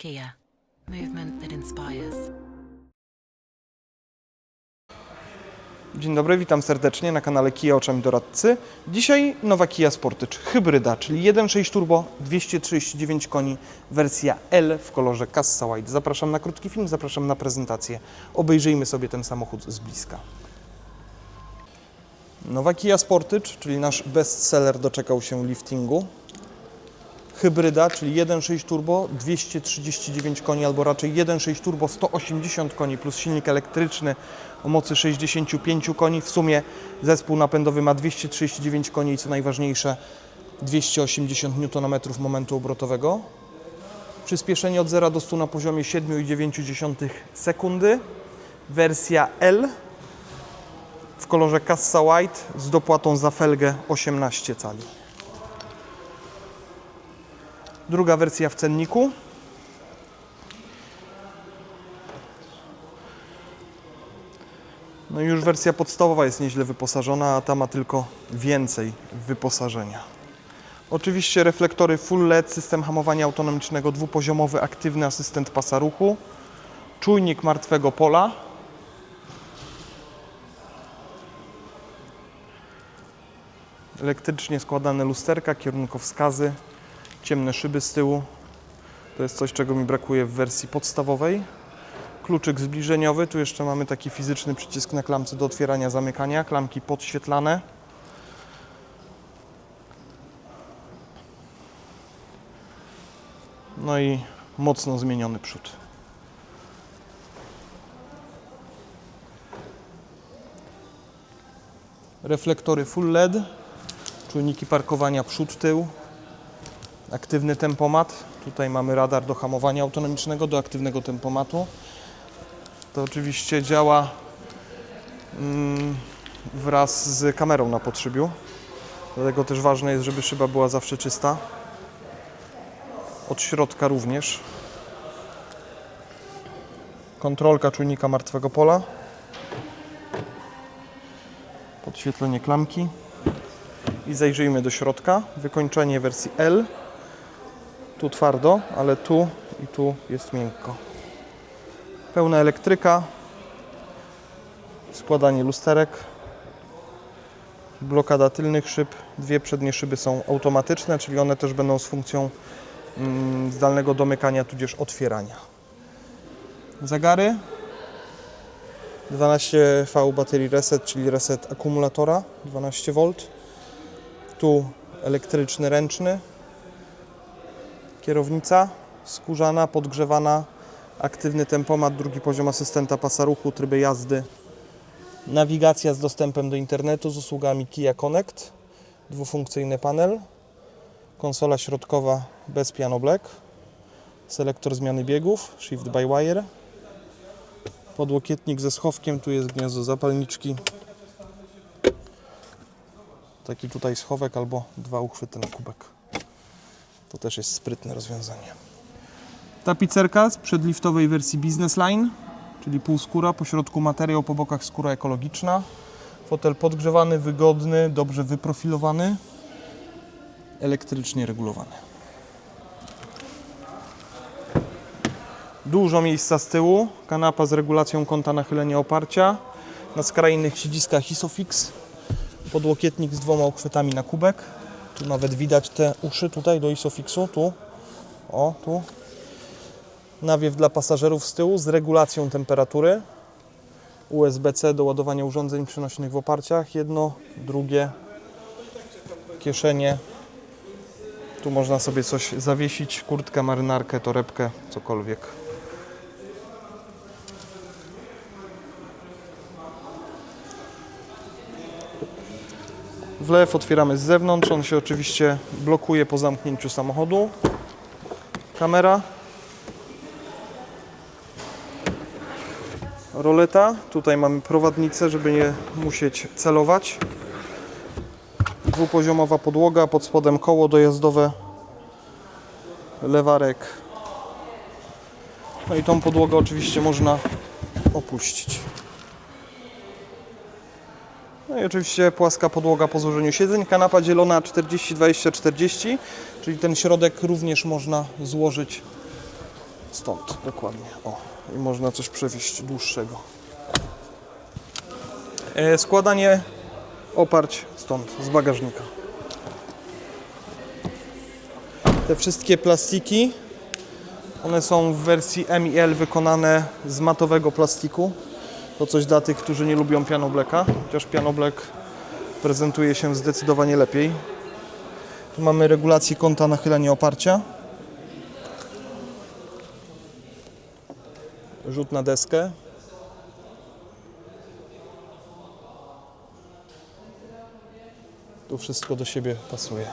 Kia, movement that inspires. Dzień dobry, witam serdecznie na kanale Kia Oczami Doradcy. Dzisiaj nowa Kia Sportage hybryda, czyli 1.6 turbo, 239 koni, wersja L w kolorze Cassa White. Zapraszam na krótki film, zapraszam na prezentację. Obejrzyjmy sobie ten samochód z bliska. Nowa Kia Sportage, czyli nasz bestseller doczekał się liftingu. Hybryda, czyli 1.6 turbo, 239 koni, albo raczej 1.6 turbo, 180 koni plus silnik elektryczny o mocy 65 koni. W sumie zespół napędowy ma 239 koni i co najważniejsze 280 Nm momentu obrotowego. Przyspieszenie od 0 do 100 na poziomie 7,9 sekundy. Wersja L w kolorze Cassa White z dopłatą za felgę 18 cali. Druga wersja w cenniku. No i już wersja podstawowa jest nieźle wyposażona, a ta ma tylko więcej wyposażenia. Oczywiście reflektory full LED, system hamowania autonomicznego dwupoziomowy, aktywny asystent pasa ruchu, czujnik martwego pola, elektrycznie składane lusterka, kierunkowskazy, ciemne szyby z tyłu. To jest coś, czego mi brakuje w wersji podstawowej. Kluczyk zbliżeniowy, tu jeszcze mamy taki fizyczny przycisk na klamce do otwierania, zamykania, klamki podświetlane. No i mocno zmieniony przód. Reflektory full LED, czujniki parkowania przód, tył, aktywny tempomat. Tutaj mamy radar do hamowania autonomicznego, do aktywnego tempomatu. To oczywiście działa mm, wraz z kamerą na podszybiu. Dlatego też ważne jest, żeby szyba była zawsze czysta. Od środka również. Kontrolka czujnika martwego pola. Podświetlenie klamki. I zajrzyjmy do środka. Wykończenie wersji L. Tu twardo, ale tu i tu jest miękko. Pełna elektryka, składanie lusterek, blokada tylnych szyb. Dwie przednie szyby są automatyczne, czyli one też będą z funkcją mm, zdalnego domykania tudzież otwierania. Zagary 12V baterii reset, czyli reset akumulatora 12V. Tu elektryczny ręczny, kierownica skórzana, podgrzewana, aktywny tempomat, drugi poziom asystenta pasa ruchu, tryby jazdy, nawigacja z dostępem do internetu z usługami Kia Connect, dwufunkcyjny panel, konsola środkowa bez piano black, selektor zmiany biegów, shift by wire, podłokietnik ze schowkiem, tu jest gniazdo zapalniczki, taki tutaj schowek albo dwa uchwyty na kubek. To też jest sprytne rozwiązanie. Tapicerka z przedliftowej wersji Business Line, czyli półskóra, po środku materiał, po bokach skóra ekologiczna. Fotel podgrzewany, wygodny, dobrze wyprofilowany, elektrycznie regulowany. Dużo miejsca z tyłu, kanapa z regulacją kąta nachylenia oparcia, na skrajnych siedziskach Isofix, podłokietnik z dwoma uchwytami na kubek. Tu nawet widać te uszy tutaj do Isofixu, tu, o, tu. Nawiew dla pasażerów z tyłu z regulacją temperatury. USB-C do ładowania urządzeń przenośnych w oparciach. Jedno, drugie. Kieszenie. Tu można sobie coś zawiesić, kurtkę, marynarkę, torebkę, cokolwiek. Wlew otwieramy z zewnątrz, on się oczywiście blokuje po zamknięciu samochodu. Kamera. Roleta. Tutaj mamy prowadnicę, żeby nie musieć celować. Dwupoziomowa podłoga, pod spodem koło dojazdowe, lewarek. No i tą podłogę oczywiście można opuścić. No i oczywiście płaska podłoga po złożeniu siedzeń. Kanapa dzielona 40-20-40, czyli ten środek również można złożyć Stąd, dokładnie. O, i można coś przewieźć dłuższego. E, składanie oparć stąd, z bagażnika. Te wszystkie plastiki, one są w wersji M i L wykonane z matowego plastiku. To coś dla tych, którzy nie lubią piano blacka, chociaż piano black prezentuje się zdecydowanie lepiej. Tu mamy regulację kąta nachylenia oparcia. Rzut na deskę. Tu wszystko do siebie pasuje.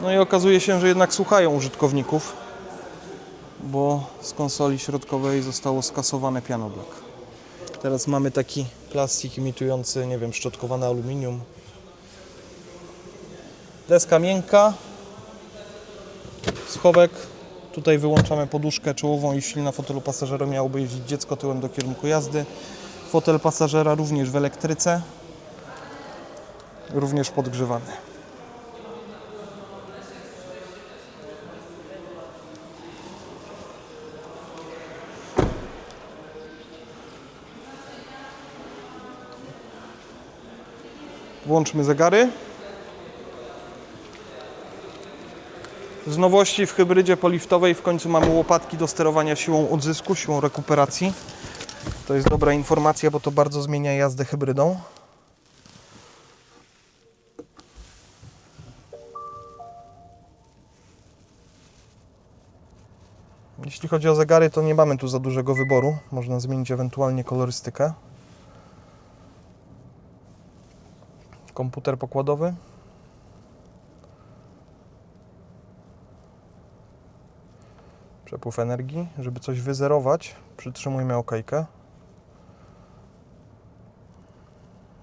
No i okazuje się, że jednak słuchają użytkowników, bo z konsoli środkowej zostało skasowane piano black. Teraz mamy taki plastik imitujący, nie wiem, szczotkowane aluminium. Deska miękka, schowek. Tutaj wyłączamy poduszkę czołową, jeśli na fotelu pasażera miałoby jeździć dziecko tyłem do kierunku jazdy. Fotel pasażera również w elektryce, również podgrzewany. Włączmy zegary. Z nowości w hybrydzie poliftowej w końcu mamy łopatki do sterowania siłą odzysku, siłą rekuperacji. To jest dobra informacja, bo to bardzo zmienia jazdę hybrydą. Jeśli chodzi o zegary, to nie mamy tu za dużego wyboru. Można zmienić ewentualnie kolorystykę. Komputer pokładowy. Przepływ energii. Żeby coś wyzerować, przytrzymujmy okejkę.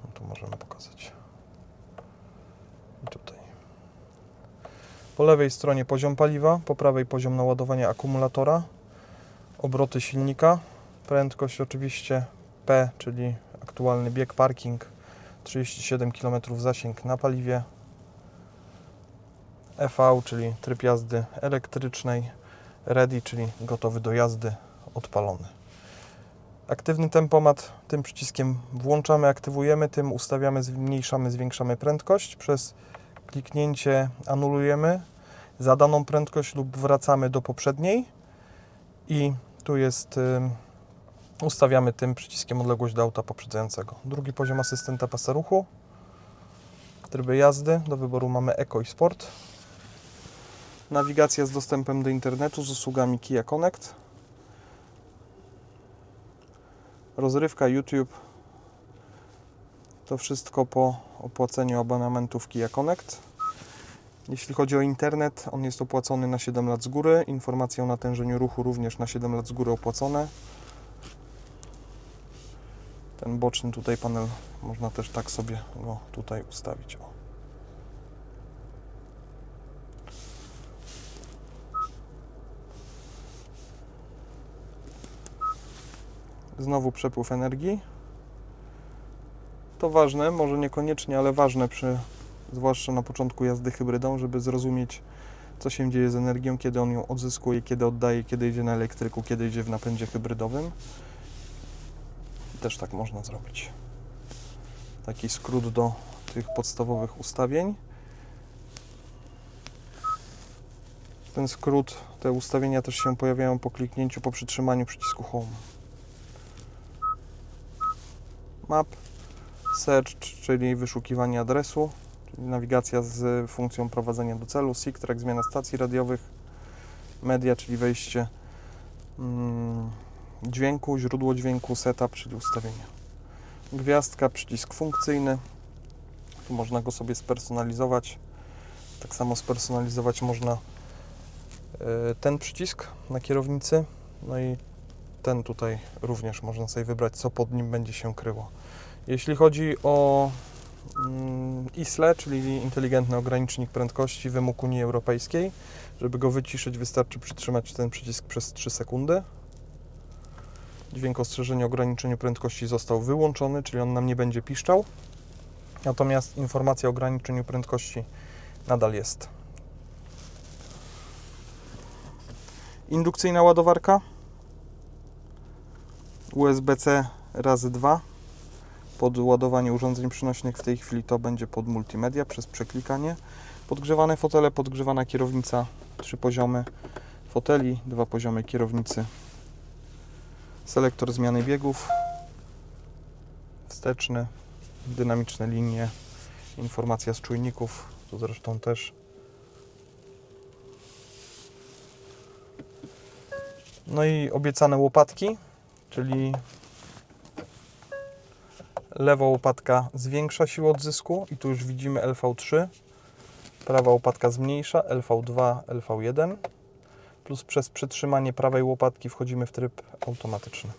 No tu możemy pokazać. I tutaj. Po lewej stronie poziom paliwa, po prawej poziom naładowania akumulatora, obroty silnika, prędkość oczywiście P, czyli aktualny bieg parking 37 km zasięg na paliwie. EV, czyli tryb jazdy elektrycznej. Ready, czyli gotowy do jazdy, odpalony. Aktywny tempomat tym przyciskiem włączamy, aktywujemy, tym ustawiamy, zmniejszamy, zwiększamy prędkość. Przez kliknięcie anulujemy zadaną prędkość lub wracamy do poprzedniej. I tu jest ustawiamy tym przyciskiem odległość do auta poprzedzającego. Drugi poziom asystenta pasa ruchu. Tryby jazdy. Do wyboru mamy Eco i Sport. Nawigacja z dostępem do internetu z usługami Kia Connect. Rozrywka YouTube. To wszystko po opłaceniu abonamentów Kia Connect. Jeśli chodzi o internet, on jest opłacony na 7 lat z góry. Informacje o natężeniu ruchu również na 7 lat z góry opłacone. Ten boczny tutaj panel można też tak sobie go tutaj ustawić. O. Znowu przepływ energii. To ważne, może niekoniecznie, ale ważne przy zwłaszcza na początku jazdy hybrydą, żeby zrozumieć co się dzieje z energią, kiedy on ją odzyskuje, kiedy oddaje, kiedy idzie na elektryku, kiedy idzie w napędzie hybrydowym. Też tak można zrobić. Taki skrót do tych podstawowych ustawień. Ten skrót, te ustawienia też się pojawiają po kliknięciu, po przytrzymaniu przycisku Home. Map, Search, czyli wyszukiwanie adresu, czyli nawigacja z funkcją prowadzenia do celu, SIG, track, zmiana stacji radiowych, media, czyli wejście mm, dźwięku, źródło dźwięku, setup, czyli ustawienia. Gwiazdka, przycisk funkcyjny. Tu można go sobie spersonalizować. Tak samo spersonalizować można y, ten przycisk na kierownicy. No i ten tutaj również można sobie wybrać, co pod nim będzie się kryło. Jeśli chodzi o mm, ISLE, czyli inteligentny ogranicznik prędkości, wymóg Unii Europejskiej, żeby go wyciszyć, wystarczy przytrzymać ten przycisk przez 3 sekundy. Dźwięk ostrzeżenia o ograniczeniu prędkości został wyłączony, czyli on nam nie będzie piszczał. Natomiast informacja o ograniczeniu prędkości nadal jest. Indukcyjna ładowarka. USB-C razy 2 pod ładowanie urządzeń przynośnych. W tej chwili to będzie pod multimedia przez przeklikanie. Podgrzewane fotele, podgrzewana kierownica, trzy poziomy foteli, dwa poziomy kierownicy. Selektor zmiany biegów, wsteczny, dynamiczne linie, informacja z czujników, tu zresztą też. No i obiecane łopatki, czyli lewa łopatka zwiększa siłę odzysku i tu już widzimy LV3, prawa łopatka zmniejsza LV2, LV1 plus przez przytrzymanie prawej łopatki wchodzimy w tryb automatyczny.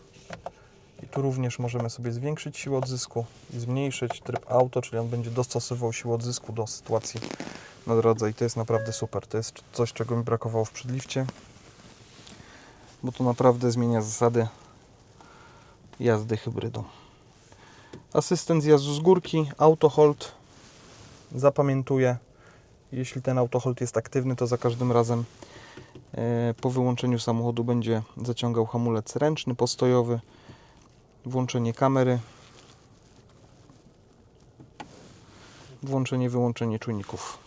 I tu również możemy sobie zwiększyć siłę odzysku i zmniejszyć tryb auto, czyli on będzie dostosowywał siłę odzysku do sytuacji na drodze i to jest naprawdę super. To jest coś, czego mi brakowało w przedlifcie, bo to naprawdę zmienia zasady jazdy hybrydą. Asystent zjazdu z górki, autohold zapamiętuje. Jeśli ten autohold jest aktywny, to za każdym razem po wyłączeniu samochodu będzie zaciągał hamulec ręczny, postojowy, włączenie kamery, włączenie, wyłączenie czujników.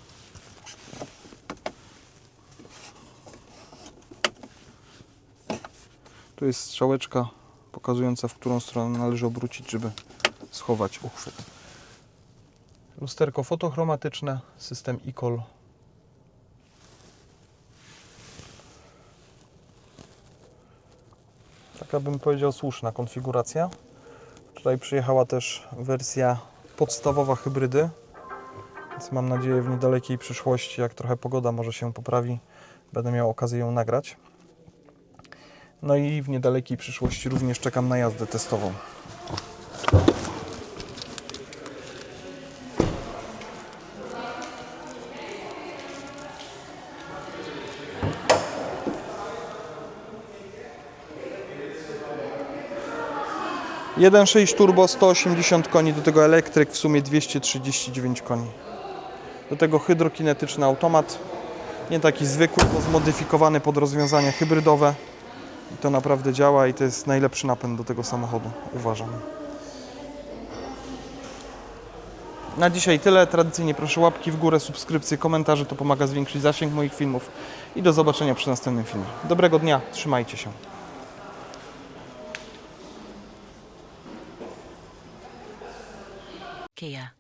Tu jest strzałeczka pokazująca, w którą stronę należy obrócić, żeby schować uchwyt. Lusterko fotochromatyczne, system e-call. Taka bym powiedział słuszna konfiguracja. Wczoraj przyjechała też wersja podstawowa hybrydy, więc mam nadzieję w niedalekiej przyszłości, jak trochę pogoda może się poprawi, będę miał okazję ją nagrać. No i w niedalekiej przyszłości również czekam na jazdę testową. 1.6 turbo, 180 koni, do tego elektryk, w sumie 239 koni. Do tego hydrokinetyczny automat, nie taki zwykły, bo zmodyfikowany pod rozwiązania hybrydowe. I to naprawdę działa i to jest najlepszy napęd do tego samochodu, uważam. Na dzisiaj tyle. Tradycyjnie proszę łapki w górę, subskrypcje, komentarze. To pomaga zwiększyć zasięg moich filmów. I do zobaczenia przy następnym filmie. Dobrego dnia, trzymajcie się. Kia.